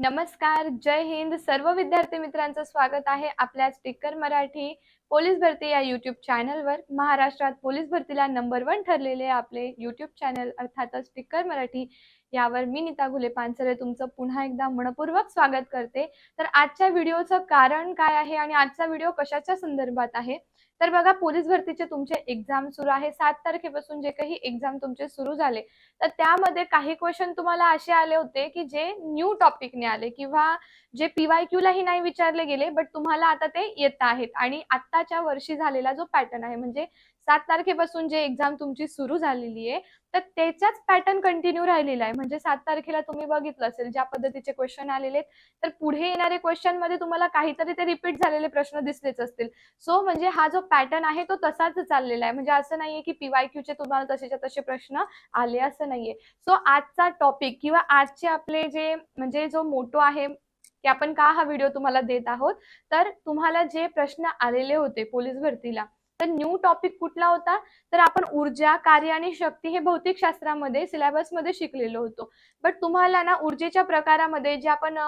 नमस्कार जय हिंद. सर्व विद्यार्थी मित्रांचं स्वागत आहे आपल्या स्टिकर मराठी पोलीस भरती या युट्यूब चॅनलवर महाराष्ट्रात पोलीस भरतीला नंबर वन ठरलेले आपले युट्यूब चॅनल अर्थातच स्टिकर मराठी. यावर मी नीता घुले पानसरे तुमचं पुन्हा एकदा मनपूर्वक स्वागत करते. तर आजच्या व्हिडिओचं कारण काय आहे आणि आजचा व्हिडिओ कशाच्या संदर्भात आहे? तर बघा पोलीस भरतीचे तुमचे एक्झाम सुरू आहे. सात तारखेपासून जे काही एक्झाम तुमचे सुरू झाले तर त्यामध्ये काही क्वेश्चन तुम्हाला असे आले होते की जे न्यू टॉपिकने आले किंवा जे पीवाय क्यू लाही नाही विचारले गेले बट तुम्हाला आता ते येत आहेत. आणि आत्ताच्या वर्षी झालेला जो पॅटर्न आहे म्हणजे सात तारखेपासून जे एक्झाम तुमची सुरू झालेली आहे तर त्याचाच पॅटर्न कंटिन्यू राहिलेला आहे. म्हणजे सात तारखेला तुम्ही बघितलं असेल ज्या पद्धतीचे क्वेश्चन आलेले आहेत, तर पुढे येणारे क्वेश्चनमध्ये तुम्हाला काहीतरी ते रिपीट झालेले प्रश्न दिसलेच असतील. सो म्हणजे हा जो पॅटर्न आहे तो तसाच चाललेला आहे. म्हणजे असं नाहीये की पीवाय चे तुम्हाला तसेच्या तसे प्रश्न आले असं नाहीये. सो आजचा टॉपिक किंवा आजचे आपले जे म्हणजे जो मोटो आहे की आपण का हा व्हिडिओ तुम्हाला देत आहोत तर तुम्हाला जे प्रश्न आलेले होते पोलीस भरतीला तर न्यू टॉपिक कुठला होता? तर आपण ऊर्जा कार्य आणि शक्ती हे भौतिक शास्त्रामध्ये मध्ये शिकलेलो होतो. बट तुम्हाला ना ऊर्जेच्या प्रकारामध्ये जे आपण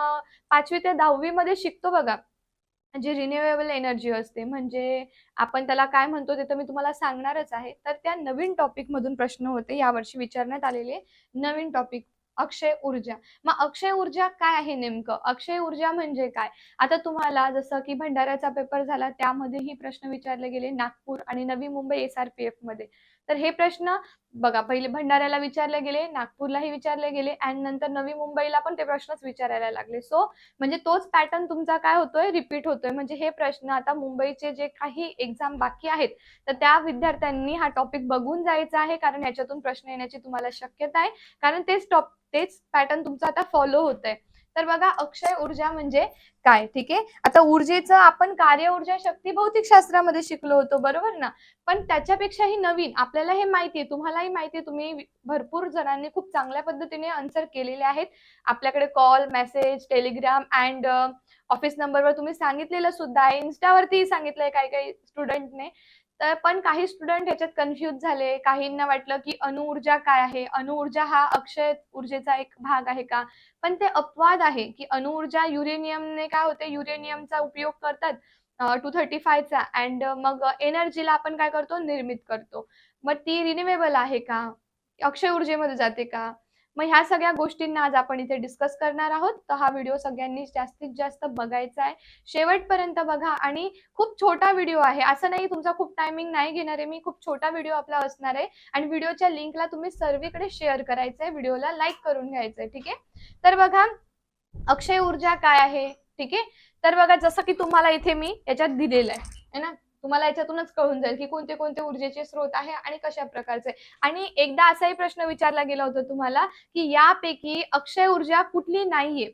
पाचवी ते दहावी मध्ये शिकतो बघा जे रिन्युएबल एनर्जी असते म्हणजे आपण त्याला काय म्हणतो ते तर मी तुम्हाला सांगणारच आहे. तर त्या नवीन टॉपिक मधून प्रश्न होते यावर्षी विचारण्यात आलेले नवीन टॉपिक अक्षय ऊर्जा. मग अक्षय ऊर्जा काय आहे नेमकं? अक्षय ऊर्जा म्हणजे काय? आता तुम्हाला जसं की भंडाऱ्याचा पेपर झाला त्यामध्येही प्रश्न विचारले गेले नागपूर आणि Navi Mumbai S R P एफमध्ये. तर हे प्रश्न बघा पहिले भंडाऱ्याला विचारले गेले नागपूरलाही विचारले गेले आणि नंतर नवी मुंबईला पण ते प्रश्नच विचारायला लागले. सो म्हणजे तोच पॅटर्न तुमचा काय होतोय? रिपीट होतोय. म्हणजे हे प्रश्न आता मुंबईचे जे काही एक्झाम बाकी आहेत तर त्या विद्यार्थ्यांनी हा टॉपिक बघून जायचा आहे कारण याच्यातून प्रश्न येण्याची तुम्हाला शक्यता आहे. कारण तेच टॉप तेच पॅटर्न तुमचा आता फॉलो होत आहे तर बघा अक्षय ऊर्जा म्हणजे काय? ठीक आहे? आता ऊर्जेचं आपण कार्य ऊर्जा शक्ती भौतिक शास्त्रामध्ये शिकलो होतो बरोबर ना? पण त्याच्यापेक्षाही नवीन आपल्याला हे माहिती आहे तुम्हालाही माहिती आहे तुम्ही भरपूर जणांनी खूप चांगल्या पद्धतीने आन्सर केलेले आहेत. आपल्याकडे call message Telegram and office नंबरवर तुम्ही सांगितलेलं सुद्धा आहे. इन्स्टावरती सांगितलंय काही काही स्टुडंटने तर पण काही स्टुडंट ह्याच्यात कन्फ्युज झाले. काहींना वाटलं की अणुऊर्जा काय आहे? अणुऊर्जा हा अक्षय ऊर्जेचा एक भाग आहे का? पण ते अपवाद आहे की अणुऊर्जा युरेनियमने काय होते? युरेनियमचा उपयोग करतात टू थर्टी फायचा अँड मग एनर्जीला आपण काय करतो? निर्मित करतो. मग ती रिन्युएबल आहे का? अक्षय ऊर्जेमध्ये जाते का? मग ह्या सगळ्या गोष्टींना आज आपण इथे डिस्कस करणार आहोत. तर हा व्हिडिओ सगळ्यांनी जास्तीत जास्त बघायचा आहे. शेवटपर्यंत बघा आणि खूप छोटा व्हिडिओ आहे. असं नाही तुमचा खूप टायमिंग नाही घेणार आहे. मी खूप छोटा व्हिडिओ आपला असणार आहे. आणि व्हिडिओच्या लिंकला तुम्ही सर्वीकडे शेअर करायचंय. व्हिडिओला लाईक करून घ्यायचंय. ठीक आहे? तर बघा अक्षय ऊर्जा काय आहे? ठीक आहे? तर बघा जसं की तुम्हाला इथे मी याच्यात दिलेलं आहे. है ना? तुम्हाला याच्यातूनच कळून जाईल की कोणते कोणते ऊर्जेचे स्रोत आहे आणि कशा प्रकारचे. आणि एकदा असाही प्रश्न विचारला गेला होता तुम्हाला की यापैकी अक्षय ऊर्जा कुठली नाहीये.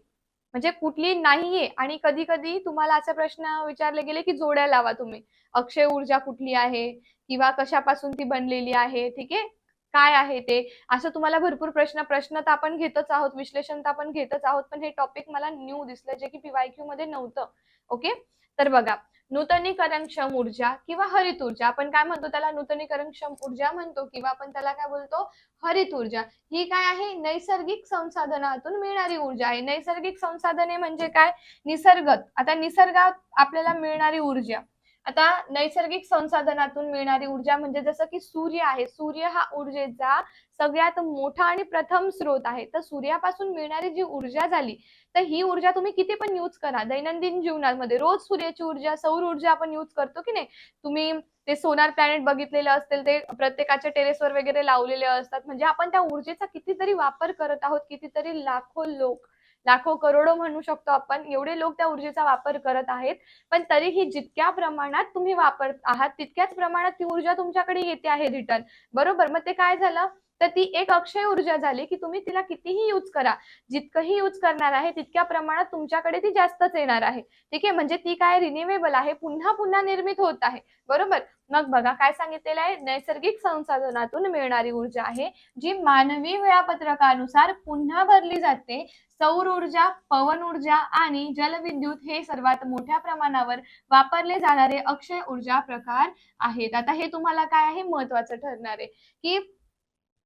म्हणजे कुठली नाहीये आणि कधी कधी तुम्हाला असा प्रश्न विचारले गेले की जोड्या लावा तुम्ही. अक्षय ऊर्जा कुठली आहे? किंवा कशापासून ती बनलेली आहे? ठीक आहे? काय आहे ते? असं तुम्हाला भरपूर प्रश्न प्रश्न तर आपण घेतच आहोत विश्लेषण तर आपण घेतच आहोत पण हे टॉपिक मला न्यू दिसलं जे की पीवायक्यू मध्ये नव्हतं. ओके तर बघा नूतनीकरणक्षम ऊर्जा किंवा हरित ऊर्जा. आपण काय म्हणतो त्याला? नूतनीकरणक्षम ऊर्जा म्हणतो किंवा आपण त्याला काय बोलतो? हरित ऊर्जा. ही काय आहे? नैसर्गिक संसाधनातून मिळणारी ऊर्जा आहे. नैसर्गिक संसाधने म्हणजे काय? निसर्गत आता निसर्गात आपल्याला मिळणारी ऊर्जा. आता नैसर्गिक संसाधनातून मिळणारी ऊर्जा म्हणजे जसं की सूर्य आहे. सूर्य हा ऊर्जेचा सगळ्यात मोठा आणि प्रथम स्रोत आहे. तर सूर्यापासून मिळणारी जी ऊर्जा झाली तर ही ऊर्जा तुम्ही किती पण यूज करा. दैनंदिन जीवनामध्ये रोज सूर्याची ऊर्जा सौर ऊर्जा आपण यूज करतो की नाही? तुम्ही ते सोनार प्लॅनेट बघितलेले असतील ते प्रत्येकाच्या टेरेसवर वगैरे लावलेले असतात. म्हणजे आपण त्या ऊर्जेचा कितीतरी वापर करत आहोत कितीतरी लाखो लोक लाखो करोडो म्हणू शकतो आपण. एवढे लोक त्या ऊर्जेचा वापर करत आहेत. पण तरीही जितक्या प्रमाणात तुम्ही वापरत आहात तितक्याच प्रमाणात ती ऊर्जा तुमच्याकडे येते आहे रिटर्न बरोबर? मग ते काय झालं? तर ती एक अक्षय ऊर्जा झाली की तुम्ही तिला कितीही यूज करा जितकंही यूज करणार आहे तितक्या प्रमाणात तुमच्याकडे ती जास्तच येणार आहे. ठीक आहे? म्हणजे ती काय रिन्युएबल आहे पुन्हा पुन्हा निर्मित होत आहे. बरोबर? मग बघा काय सांगितलेलं आहे? नैसर्गिक संसाधनातून मिळणारी ऊर्जा आहे जी मानवी वेळापत्रकानुसार पुन्हा भरली जाते. सौर ऊर्जा पवन ऊर्जा आणि जलविद्युत हे सर्वात मोठ्या प्रमाणावर वापरले जाणारे अक्षय ऊर्जा प्रकार आहेत. आता हे तुम्हाला काय आहे? महत्वाचं ठरणार आहे. की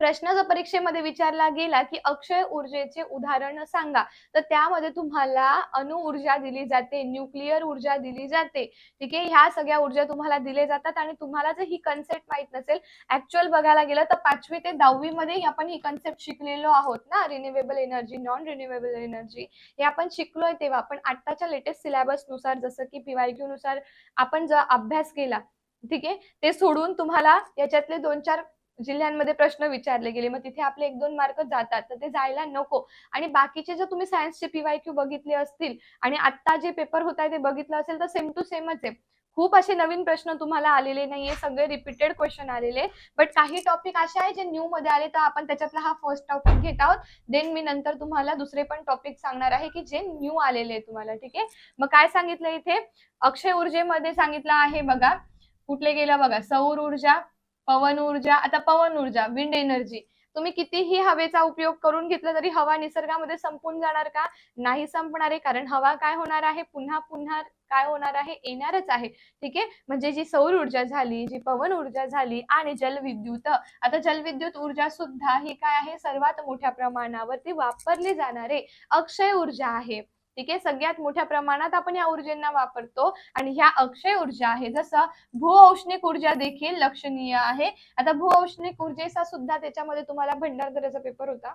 प्रश्न जर परीक्षेमध्ये विचारला गेला की अक्षय ऊर्जेचे उदाहरण सांगा तर त्यामध्ये तुम्हाला अणु ऊर्जा दिली जाते न्यूक्लिअर ऊर्जा दिली जाते. ठीक आहे? ह्या सगळ्या ऊर्जा तुम्हाला दिले जातात आणि तुम्हाला जर ही कन्सेप्ट माहीत नसेल ऍक्च्युअल बघायला गेलं तर पाचवी ते दहावी मध्ये आपण ही कन्सेप्ट शिकलेलो आहोत ना? Renewable energy non renewable energy हे आपण शिकलोय तेव्हा. पण आताच्या लेटेस्ट सिलेबसनुसार जसं की पीवायक्यू नुसार आपण जर अभ्यास केला ठीक आहे? ते सोडून तुम्हाला याच्यातले दोन चार जिल्ह्यांमध्ये प्रश्न विचारले गेले मग तिथे आपले एक दोन मार्क जातात तर ते जायला नको. आणि बाकीचे जर तुम्ही सायन्सचे पीवायक्यू बघितले असतील आणि आता जे पेपर होत आहे ते बघितलं असेल तर सेम टू सेमच आहे. खूप असे नवीन प्रश्न तुम्हाला आलेले नाहीये सगळे रिपीटेड क्वेश्चन आलेले. बट काही टॉपिक असे आहे जे न्यू मध्ये आले तर आपण त्याच्यातला हा फर्स्ट टॉपिक घेत आहोत. देन मी नंतर तुम्हाला दुसरे पण टॉपिक सांगणार आहे की जे न्यू आलेले आहे तुम्हाला ठीक आहे? मग काय सांगितलं इथे? अक्षय ऊर्जेमध्ये सांगितलं आहे बघा. कुठले गेलं बघा? सौर ऊर्जा. पवन ऊर्जा आता पवन ऊर्जा विंड एनर्जी तुम्ही कितीही हवेचा उपयोग करून घेतला तरी हवा निसर्गामध्ये संपून जाणार का? नाही संपणार आहे कारण हवा काय होणार आहे? पुन्हा पुन्हा काय होणार आहे? येणारच आहे. ठीक आहे? म्हणजे जी सौर ऊर्जा झाली जी पवन ऊर्जा झाली आणि जलविद्युत. आता जलविद्युत ऊर्जा सुद्धा ही काय आहे? सर्वात मोठ्या प्रमाणावरती वापरली जाणारे अक्षय ऊर्जा आहे. ठीक आहे? सगळ्यात मोठ्या प्रमाणात आपण या ऊर्जेना वापरतो आणि ह्या अक्षय ऊर्जा आहे जसं भूऔष्णिक ऊर्जा देखील लक्षणीय आहे. आता भूऔष्णिक ऊर्जेचा सुद्धा त्याच्यामध्ये तुम्हाला भंडारदऱ्याचा पेपर होता.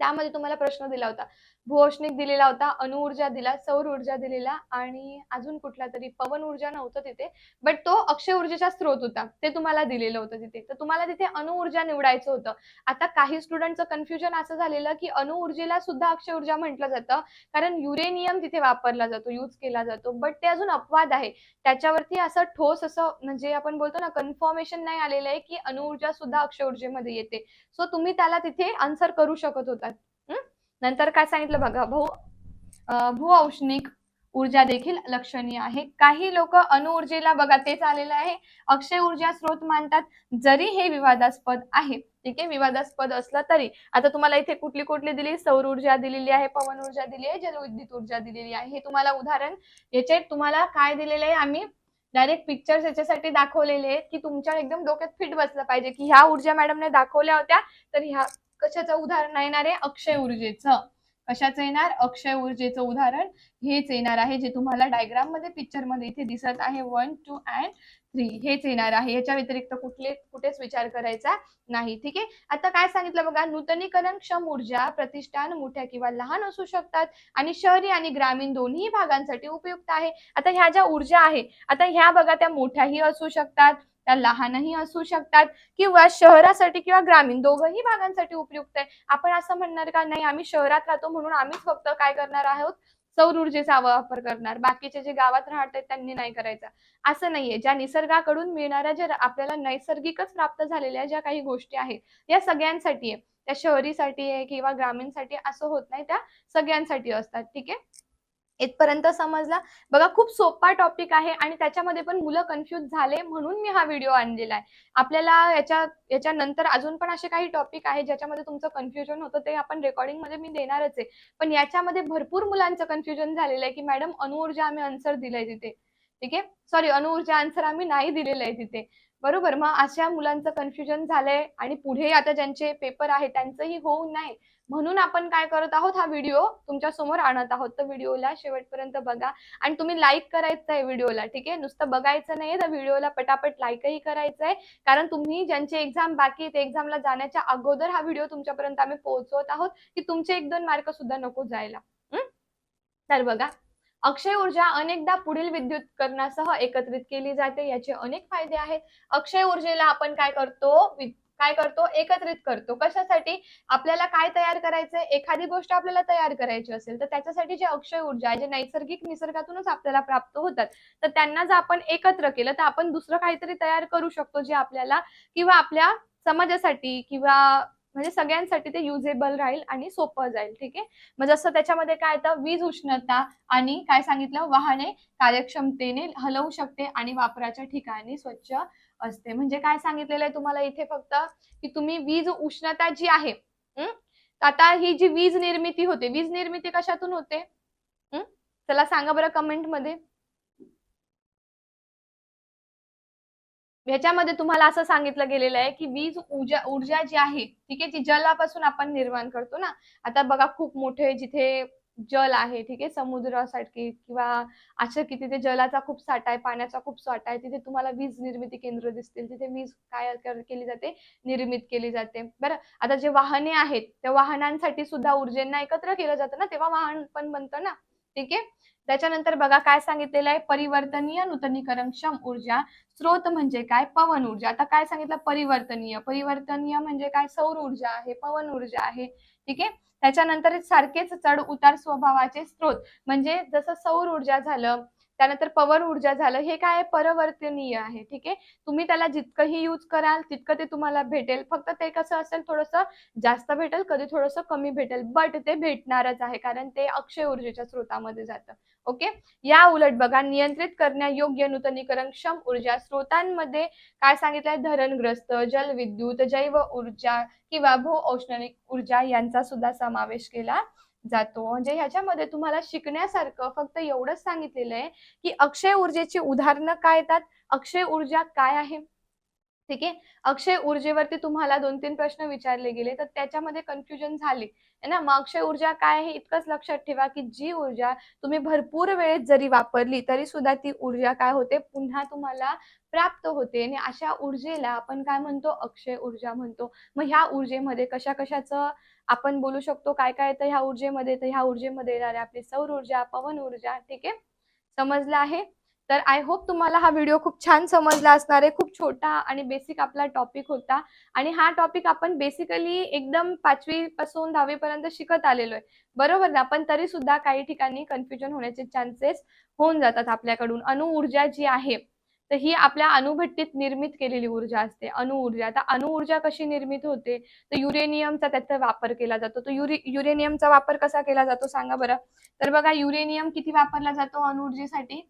त्यामध्ये तुम्हाला प्रश्न दिला होता. भूऔष्णिक दिलेला होता अणुऊर्जा दिला सौर ऊर्जा दिलेला आणि अजून कुठला तरी पवन ऊर्जा नव्हतं तिथे. बट तो अक्षय ऊर्जेचा स्रोत होता. ते तुम्हाला दिलेलं होतं तिथे. तर तुम्हाला तिथे अणुऊर्जा निवडायचं होतं. आता काही स्टुडंटचं कन्फ्युजन असं झालेलं की अणुऊर्जेला सुद्धा अक्षय ऊर्जा म्हटलं जातं. कारण युरेनियम तिथे वापरला जातो यूज केला जातो. बट ते अजून अपवाद आहे. त्याच्यावरती असं ठोस असं म्हणजे आपण बोलतो ना कन्फर्मेशन नाही आलेलं आहे की अणुऊर्जा सुद्धा अक्षय ऊर्जेमध्ये येते. सो तुम्ही त्याला तिथे आन्सर करू शकत होता. नंतर काय सांगितलं बघा भू अं, भूऔष्णिक ऊर्जा देखील लक्षणीय आहे. काही लोक अणुऊर्जेला बघा तेच आलेलं आहे. अक्षय ऊर्जा स्रोत मानतात जरी हे विवादास्पद आहे. ठीक आहे विवादास्पद असलं तरी. आता तुम्हाला इथे कुठली कुठली दिली? सौर ऊर्जा दिलेली आहे पवन ऊर्जा दिली आहे जलविद्युत ऊर्जा दिलेली आहे. हे तुम्हाला उदाहरण याचे तुम्हाला काय दिलेले आहे? आम्ही डायरेक्ट पिक्चर्स याच्यासाठी दाखवलेले आहेत की तुमच्या एकदम डोक्यात फिट बसलं पाहिजे की ह्या ऊर्जा मॅडमने दाखवल्या होत्या तर ह्या कशाचं उदाहरण येणार आहे? अक्षय ऊर्जेचं. कशाचं येणार? अक्षय ऊर्जेचं उदाहरण हेच येणार आहे जे तुम्हाला डायग्राममध्ये पिक्चरमध्ये इथे दिसत आहे. वन टू अँड थ्री हेच येणार आहे. याच्या व्यतिरिक्त कुठले कुठेच विचार करायचा नाही. ठीक आहे? आता काय सांगितलं बघा? नूतनीकरण क्षम ऊर्जा प्रतिष्ठान मोठ्या किंवा लहान असू शकतात आणि शहरी आणि ग्रामीण दोन्ही भागांसाठी उपयुक्त आहे. आता ह्या ज्या ऊर्जा आहे आता ह्या बघा त्या मोठ्याही असू शकतात त्या लहानही असू शकतात किंवा शहरासाठी किंवा ग्रामीण दोघही भागांसाठी उपयुक्त आहे. आपण असं म्हणणार का नाही आम्ही शहरात राहतो म्हणून आम्हीच फक्त काय करणार आहोत? सौर ऊर्जेचा वापर करणार. बाकीचे जे गावात राहत आहेत त्यांनी नाही करायचा. असं नाहीये. ज्या निसर्गाकडून मिळणाऱ्या ज्या आपल्याला नैसर्गिकच प्राप्त झालेल्या ज्या काही गोष्टी आहेत या सगळ्यांसाठी आहे. त्या शहरीसाठी आहे किंवा ग्रामीणसाठी असं होत नाही त्या सगळ्यांसाठी असतात. ठीक आहे? इथपर्यंत समजला. बघा खूप सोपा टॉपिक आहे आणि त्याच्यामध्ये पण मुलं कन्फ्युज झाले म्हणून मी हा व्हिडिओ आणलेला आहे. आपल्याला याच्या याच्यानंतर अजून पण असे काही टॉपिक आहे ज्याच्यामध्ये तुमचं कन्फ्युजन होतं ते आपण रेकॉर्डिंगमध्ये मी देणारच आहे. पण याच्यामध्ये भरपूर मुलांचं कन्फ्युजन झालेलं आहे की मॅडम अणुऊर्जा आम्ही आन्सर दिलाय तिथे. ठीक आहे? सॉरी अणुऊर्जा आन्सर आम्ही नाही दिलेलं आहे तिथे. बरोबर? मग अशा मुलांचं कन्फ्युजन झालंय आणि पुढे आता ज्यांचे पेपर आहे त्यांचंही होऊ नये. म्हणून आपण काय करत आहोत हा व्हिडिओ तुमच्यासमोर आणत आहोत. तर व्हिडिओला शेवटपर्यंत बघा. आणि तुम्ही लाईक करायचं आहे व्हिडिओला ठीक आहे? नुसतं बघायचं नाही तर व्हिडिओला पटापट लाईकही करायचं आहे कारण तुम्ही ज्यांची एक्झाम बाकी आहेत एक्झामला जाण्याच्या अगोदर हा व्हिडिओ तुमच्यापर्यंत आम्ही पोहोचवत आहोत की तुमचे एक दोन मार्क सुद्धा नको जायला. तर बघा. अक्षय ऊर्जा अनेकदा पुढील विद्युतकरणासह एकत्रित केली जाते याचे अनेक फायदे आहेत. अक्षय ऊर्जेला आपण काय करतो? काय करतो? एकत्रित करतो. कशासाठी? आपल्याला काय तयार करायचंय? एखादी गोष्ट आपल्याला तयार करायची असेल तर त्याच्यासाठी जे अक्षय ऊर्जा आहे जे नैसर्गिक निसर्गातूनच आपल्याला प्राप्त होतात तर त्यांना जर आपण एकत्र केलं तर आपण दुसरं काहीतरी तयार करू शकतो जे आपल्याला किंवा आपल्या समाजासाठी किंवा म्हणजे सगळ्यांसाठी ते युजेबल राहील आणि सोपं जाईल. ठीक आहे? मग जसं त्याच्यामध्ये काय येतं? वीज उष्णता आणि काय सांगितलं? वाहने कार्यक्षमतेने हलवू शकते आणि वापराच्या ठिकाणी स्वच्छ असते. म्हणजे काय सांगितलेलं आहे तुम्हाला इथे फक्त की तुम्ही वीज उष्णता जी आहे आता ही जी वीज निर्मिती होते वीज निर्मिती कशातून होते? चला सांगा बरं कमेंटमध्ये ह्याच्यामध्ये तुम्हाला असं सांगितलं गेलेलं आहे की वीज ऊर्जा ऊर्जा जी आहे ठीक आहे ती जलापासून आपण निर्माण करतो ना. आता बघा खूप मोठे जिथे जल आहे ठीक आहे? समुद्रासाठी किंवा असं की तिथे जलाचा खूप साठा आहे पाण्याचा खूप साठा आहे तिथे तुम्हाला वीज निर्मिती केंद्र दिसतील तिथे वीज काय केली जाते? निर्मित केली जाते. बरं आता जे वाहने आहेत त्या वाहनांसाठी सुद्धा ऊर्जेना एकत्र केलं जातं ना? तेव्हा वाहन पण बनतं ना? ठीक आहे? त्याच्यानंतर बघा काय सांगितलेलं आहे? परिवर्तनीय नूतनीकरणक्षम ऊर्जा. स्रोत म्हणजे काय? पवन ऊर्जा. आता काय सांगितलं? परिवर्तनीय. परिवर्तनीय म्हणजे काय? सौर ऊर्जा आहे पवन ऊर्जा आहे. ठीक आहे? त्याच्यानंतर सारखेच चढ उतार स्वभावाचे स्रोत. म्हणजे जसं सौर ऊर्जा झालं त्यानंतर पवन ऊर्जा झालं हे काय परवर्तनीय परिवर्तनीय आहे ठीक आहे? तुम्ही त्याला जितकंही यूज कराल तितकं ते तुम्हाला भेटेल. फक्त ते कसं असेल थोडंसं जास्त भेटेल कधी थोडंसं कमी भेटेल. बट ते भेटणारच आहे कारण ते अक्षय ऊर्जेच्या स्रोतामध्ये जातं. ओके या उलट बघा नियंत्रित करण्यायोग्य नूतनीकरणक्षम ऊर्जा स्रोतांमध्ये काय सांगितलंय? धरणग्रस्त जलविद्युत जैव ऊर्जा किंवा भू औष्णिक ऊर्जा यांचा सुद्धा समावेश केला. जातो. म्हणजे ह्याच्यामध्ये तुम्हाला शिकण्यासारखं फक्त एवढंच सांगितलेलं आहे की अक्षय ऊर्जेची उदाहरणं काय येतात? अक्षय ऊर्जा काय आहे? ठीक आहे? अक्षय ऊर्जेवरती तुम्हाला दोन तीन प्रश्न विचारले गेले तर त्याच्यामध्ये कन्फ्युजन झाले. है ना? मग अक्षय ऊर्जा काय आहे इतकंच लक्षात ठेवा की जी ऊर्जा तुम्ही भरपूर वेळेत जरी वापरली तरी सुद्धा ती ऊर्जा काय होते? पुन्हा तुम्हाला प्राप्त होते. आणि अशा ऊर्जेला आपण काय म्हणतो? अक्षय ऊर्जा म्हणतो. मग ह्या ऊर्जेमध्ये कशा कशाचं आपण बोलू शकतो? काय काय तर ह्या ऊर्जेमध्ये? तर ह्या ऊर्जेमध्ये येणारे आपली सौर ऊर्जा पवन ऊर्जा ठीक आहे? समजलं आहे? तर आय होप तुम्हाला हा व्हिडिओ खूप छान समजला असणार आहे. खूप छोटा आणि बेसिक आपला टॉपिक होता. आणि हा टॉपिक आपण बेसिकली एकदम पाचवी पासून दहावी पर्यंत शिकत आलेलो आहे. बरोबर ना? पण तरी सुद्धा काही ठिकाणी कन्फ्युजन होण्याचे चान्सेस होऊन जातात आपल्याकडून. अणु ऊर्जा जी आहे तर ही आपल्या अणुभट्टीत निर्मित केलेली ऊर्जा असते. अणुऊर्जा आता अणुऊर्जा कशी निर्मित होते? तर युरेनियमचा त्याचा वापर केला जातो. तो युरे युरेनियमचा वापर कसा केला जातो? सांगा बरं. तर बघा युरेनियम किती वापरला जातो अणुऊर्जेसाठी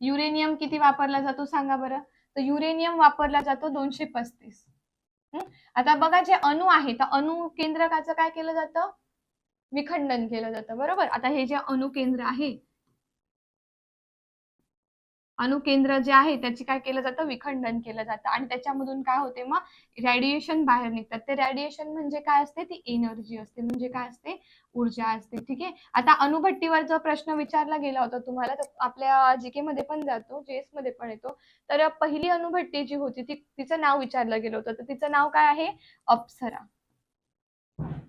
युरेनियम किती वापरला जातो सांगा बरं? तर युरेनियम वापरला जातो दोनशे पस्तीस. आता बघा जे अणु आहे तर अणु केंद्रकाचं काय केलं जातं? विखंडन केलं जातं बरोबर? आता हे जे अणुकेंद्र आहे अणुकेंद्र जे आहे त्याची काय केलं जातं? विखंडन केलं जातं. आणि त्याच्यामधून काय होते मग? रॅडिएशन बाहेर निघतात. ते रॅडिएशन म्हणजे काय असते? ती एनर्जी असते. म्हणजे काय असते? ऊर्जा असते. ठीक आहे? आता अणुभट्टीवर जो प्रश्न विचारला गेला होता तुम्हाला तर आपल्या जीके मध्ये पण जातो जेएसमध्ये पण येतो. तर पहिली अणुभट्टी जी होती ती तिचं नाव विचारलं गेलं होतं. तर तिचं नाव काय आहे? अप्सरा.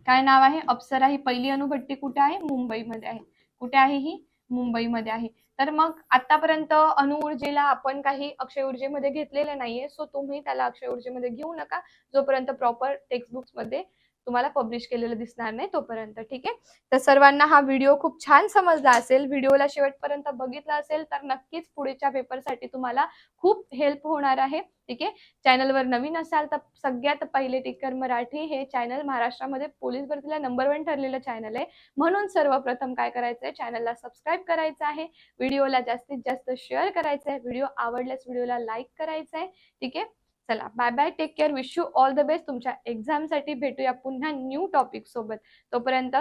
काय नाव आहे? अप्सरा ही पहिली अणुभट्टी कुठे आहे? मुंबईमध्ये आहे. कुठे आहे ही? मुंबईमध्ये आहे. तर मग आतापर्यंत अणुऊर्जेला आपण काही अक्षय ऊर्जेमध्ये घेतलेलं नाहीये. सो तुम्ही त्याला अक्षय ऊर्जेमध्ये घेऊ नका. जोपर्यंत प्रॉपर टेक्स्टबुक्समध्ये तुम्हाला पब्लिश केलेलं दिसणार नाही तोपर्यंत ठीक आहे? तर सर्वांना हा व्हिडिओ खूप छान समजला असेल. व्हिडिओला शेवटपर्यंत बघितला असेल तर नक्कीच पुढेच्या पेपरसाठी तुम्हाला खूप हेल्प होणार आहे ठीक आहे? चॅनलवर नवीन असाल तर सगळ्यात पहिले टिकर मराठी हे चॅनल महाराष्ट्रामध्ये पोलीस भरतीला नंबर वन ठरलेलं चॅनल आहे. म्हणून सर्वप्रथम काय करायचंय? चॅनलला सबस्क्राईब करायचं आहे. व्हिडिओला जास्तीत जास्त शेअर करायचं आहे व्हिडिओ आवडल्यास व्हिडिओला लाईक करायचा आहे ठीक आहे? चला bye bye take care wish you all the best तुमच्या एक्झामसाठी भेटूया पुन्हा न्यू टॉपिक सोबत. तोपर्यंत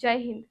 जय हिंद.